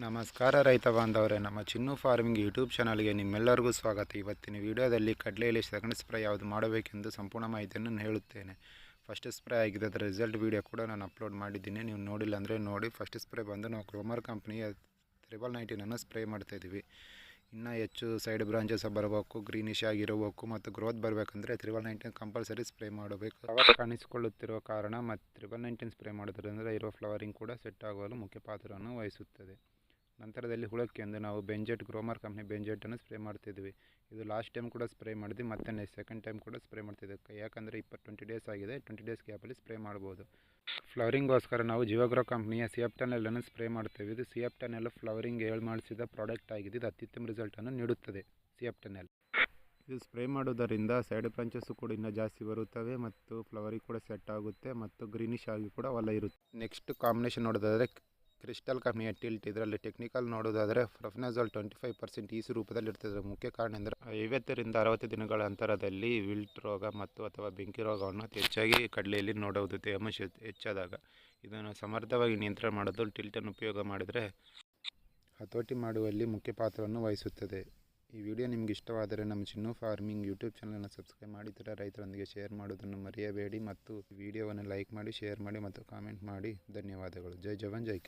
ನಮಸ್ಕಾರ ರೈತ ಬಾಂಧವರೇ, ನಮ್ಮ ಚಿನ್ನು ಫಾರ್ಮಿಂಗ್ ಯೂಟ್ಯೂಬ್ ಚಾನಲ್ಗೆ ನಿಮ್ಮೆಲ್ಲರಿಗೂ ಸ್ವಾಗತ. ಇವತ್ತಿನ ವಿಡಿಯೋದಲ್ಲಿ ಕಡಲೆಯಲ್ಲಿ ಸೆಕೆಂಡ್ ಸ್ಪ್ರೇ ಯಾವುದು ಮಾಡಬೇಕೆಂದು ಸಂಪೂರ್ಣ ಮಾಹಿತಿಯನ್ನು ಹೇಳುತ್ತೇನೆ. ಫಸ್ಟ್ ಸ್ಪ್ರೇ ಆಗಿದೆ, ಅದರ ರಿಸಲ್ಟ್ ವೀಡಿಯೋ ಕೂಡ ನಾನು ಅಪ್ಲೋಡ್ ಮಾಡಿದ್ದೀನಿ. ನೀವು ನೋಡಿಲ್ಲ ಅಂದರೆ ನೋಡಿ, ಫಸ್ಟ್ ಸ್ಪ್ರೇ ಬಂದು ನಾವು ಕ್ರೋಮರ್ ಕಂಪ್ನಿಯ ತ್ರಿಬಲ್ ನೈನ್ಟೀನನ್ನು ಸ್ಪ್ರೇ ಮಾಡ್ತಾಯಿದ್ದೀವಿ ಇನ್ನೂ ಹೆಚ್ಚು ಸೈಡ್ ಬ್ರಾಂಚಸ್ ಬರಬೇಕು, ಗ್ರೀನಿಶ್ ಆಗಿರಬೇಕು ಮತ್ತು ಗ್ರೋತ್ ಬರಬೇಕಂದ್ರೆ ತ್ರಿಬಲ್ ನೈನ್ಟೀನ್ ಕಂಪಲ್ಸರಿ ಸ್ಪ್ರೇ ಮಾಡಬೇಕು. ಫ್ಲವರ್ ಕಾಣಿಸಿಕೊಳ್ಳುತ್ತಿರುವ ಕಾರಣ ಮತ್ತು ತ್ರಿಬಲ್ ನೈನ್ಟೀನ್ ಸ್ಪ್ರೇ ಮಾಡೋದ್ರಿಂದ ಇರೋ ಫ್ಲವರಿಂಗ್ ಕೂಡ ಸೆಟ್ ಆಗಲು ಮುಖ್ಯ ಪಾತ್ರವನ್ನು ವಹಿಸುತ್ತದೆ. ನಂತರದಲ್ಲಿ ಹುಳಕ್ಕೆ ಎಂದು ನಾವು ಬೆಂಜೆಟ್, ಗ್ರೋಮರ್ ಕಂಪ್ನಿ ಬೆಂಜೆಟನ್ನು ಸ್ಪ್ರೇ ಮಾಡ್ತಿದ್ವಿ. ಇದು ಲಾಸ್ಟ್ ಟೈಮ್ ಕೂಡ ಸ್ಪ್ರೇ ಮಾಡಿದ್ವಿ ಮತ್ತೆ ನೆಕ್ಸ್ಟ್ ಸೆಕೆಂಡ್ ಟೈಮ್ ಕೂಡ ಸ್ಪ್ರೇ ಮಾಡ್ತಿದ್ದೆ ಯಾಕಂದರೆ ಇಪ್ಪತ್ತು ಟ್ವೆಂಟಿ ಡೇಸ್ ಆಗಿದೆ ಟ್ವೆಂಟಿ ಡೇಸ್ ಗ್ಯಾಪಲ್ಲಿ ಸ್ಪ್ರೇ ಮಾಡ್ಬೋದು. ಫ್ಲವರಿಂಗೋಸ್ಕರ ನಾವು ಜಿಯೋಗ್ರೋ ಕಂಪ್ನಿಯ ಸಿಎಪ್ಟನೆಲ್ಲನ್ನು ಸ್ಪ್ರೇ ಮಾಡ್ತೇವೆ. ಇದು ಸಿಎಪ್ಟನೆಲ್ ಫ್ಲವರಿಂಗ್ ಹೇಳಿ ಮಾಡಿಸಿದ ಪ್ರಾಡಕ್ಟ್ ಆಗಿದೆ. ಇದು ಅತ್ಯುತ್ತಮ ರಿಸಲ್ಟನ್ನು ನೀಡುತ್ತದೆ ಸಿಎಪ್ಟನೆಲ್ ಇದು ಸ್ಪ್ರೇ ಮಾಡೋದರಿಂದ ಸೈಡ್ ಬ್ರಾಂಚಸ್ಸು ಕೂಡ ಇನ್ನೂ ಜಾಸ್ತಿ ಬರುತ್ತವೆ ಮತ್ತು ಫ್ಲವರಿಗೆ ಕೂಡ ಸೆಟ್ ಆಗುತ್ತೆ ಮತ್ತು ಗ್ರೀನಿಶ್ ಆಗಿ ಕೂಡ ಹೊಲ ಇರುತ್ತೆ. ನೆಕ್ಸ್ಟ್ ಕಾಂಬಿನೇಷನ್ ನೋಡೋದಾದರೆ ಕ್ರಿಸ್ಟಲ್ ಕಂಪ್ನಿಯ ಟಿಲ್ಟ್ ಇದರಲ್ಲಿ ಟೆಕ್ನಿಕಲ್ ನೋಡೋದಾದರೆ propiconazole twenty five percent EC ರೂಪದಲ್ಲಿ ಇರ್ತದೆ. ಮುಖ್ಯ ಕಾರಣ ಎಂದರೆ ಐವತ್ತರಿಂದ ಅರವತ್ತು ದಿನಗಳ ಅಂತರದಲ್ಲಿ ವಿಲ್ಟ್ ರೋಗ ಮತ್ತು ಅಥವಾ ಬೆಂಕಿ ರೋಗವನ್ನು ಹೆಚ್ಚಾಗಿ ಕಡಲೆಯಲ್ಲಿ ನೋಡುವುದು ತೇಮಶ ಹೆಚ್ಚಾದಾಗ. ಇದನ್ನು ಸಮರ್ಥವಾಗಿ ನಿಯಂತ್ರಣ ಮಾಡಲು ಟಿಲ್ಟನ್ನು ಉಪಯೋಗ ಮಾಡಿದರೆ ಹತೋಟಿ ಮಾಡುವಲ್ಲಿ ಮುಖ್ಯ ಪಾತ್ರವನ್ನು ವಹಿಸುತ್ತದೆ. ಈ ವಿಡಿಯೋ ನಿಮಗೆ ಇಷ್ಟವಾದರೆ ನಮ್ಮ ಚಿನ್ನು ಫಾರ್ಮಿಂಗ್ ಯೂಟ್ಯೂಬ್ ಚಾನಲನ್ನು ಸಬ್ಸ್ಕ್ರೈಬ್ ಮಾಡಿದರೆ ರೈತರೊಂದಿಗೆ ಶೇರ್ ಮಾಡೋದನ್ನು ಮರೆಯಬೇಡಿ ಮತ್ತು ವಿಡಿಯೋವನ್ನು ಲೈಕ್ ಮಾಡಿ, ಶೇರ್ ಮಾಡಿ ಮತ್ತು ಕಾಮೆಂಟ್ ಮಾಡಿ. ಧನ್ಯವಾದಗಳು. ಜೈ ಜವಾನ್, ಜೈ